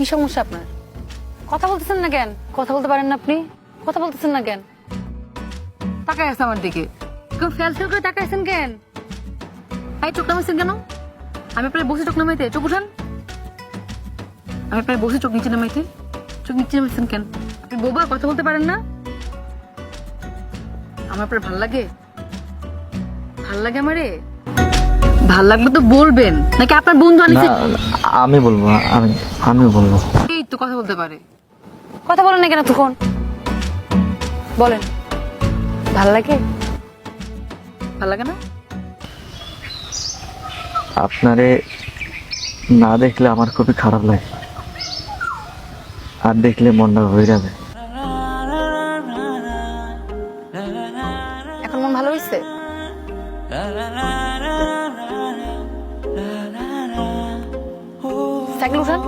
কি সমস্যা আপনার? কথা বলতেছেন না কেন? কথা বলতে পারেন না আপনি? কথা বলতেছেন না কেন? তাকায় আছে আমার দিকে। কেউ ফেল ফেল করে তাকায় আছেন কেন? এই চোখ নামাইছেন কেন? আমি আপনার বসে চোখ নামাইতে। চোখ উঠান। আমি আপনার বসে চোখ নিচে নামাইতে। চোখ নিচে নামাইছেন কেন? আপনি বোবা কথা বলতে পারেন না? আমার আপনার ভালো লাগে? ভালো লাগে আমারে? ভালো লাগবে তো বলবেন? নাকি আপনার বন্ধু আনিছে? আমি বলব আমি আমি বলব। এই তো কথা বলতে পারে। কথা বলেন না কেন তখন? বলেন। ভালো লাগে? ভালো লাগে না? আপনারে না দেখলে আমার খুবই খারাপ লাগে। আর দেখলে মনটা হয়ে যাবে। এখন মন ভালো হয়েছে সাইকেল উঠান